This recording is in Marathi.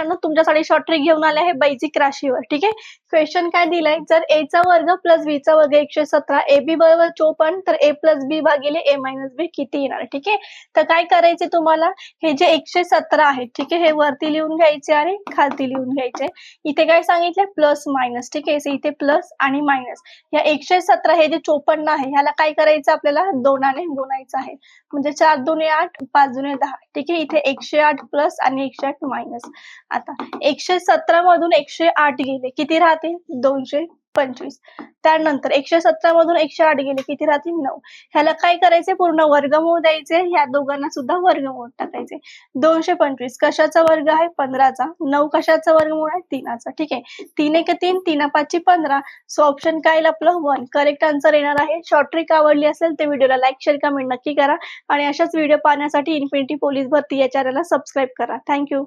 मित्रांनो तुमच्यासाठी शॉर्ट ट्रिक घेऊन आले आहे बैजिक राशीवर. ठीक आहे? क्वेश्चन काय दिलाय? जर ए चा वर्ग प्लस बी चा वर्ग एकशे सतरा ए बी बरोबर चोपन्न तर ए प्लस बी भागिले ए मायनस बी किती येणार? ठीक आहे? तर काय करायचे तुम्हाला? हे जे एकशे सतरा आहे ठीक आहे? हे वरती लिहून घ्यायचे आणि खालती लिहून घ्यायचे. इथे काय सांगितले प्लस मायनस ठीक आहे? इथे प्लस आणि मायनस या एकशे सतरा हे जे चोपन्न आहे ह्याला काय करायचं आपल्याला? दोनाने गुणायचं आहे. म्हणजे चार दोन आठ पाच दुने दहा. ठीक आहे? इथे एकशे आठ प्लस आणि एकशे आठ मायनस आता एकशे सतरा मधून एकशे आठ गेले किती राहतील? दोनशे पंचवीस. त्यानंतर एकशे सतरा मधून एकशे आठ गेले किती राहतील? नऊ. ह्याला काय करायचे? पूर्ण वर्गमूळ द्यायचे. ह्या दोघांना सुद्धा वर्गमूळ टाकायचे. दोनशे पंचवीस. कशाचा वर्ग आहे? पंधराचा. नऊ कशाचा वर्गमूळ आहे? तीनाचा. ठीक आहे. तीन एक तीन तीन पाचची पंधरा. सो ऑप्शन काय येईल आपलं? वन करेक्ट आन्सर येणार आहे. शॉर्ट ट्रिक आवडली असेल तर व्हिडिओला लाईक शेअर कमेंट नक्की करा. आणि अशाच व्हिडिओ पाहण्यासाठी इन्फिनिटी पोलीस भरती या चॅनलला सबस्क्राईब करा. थँक्यू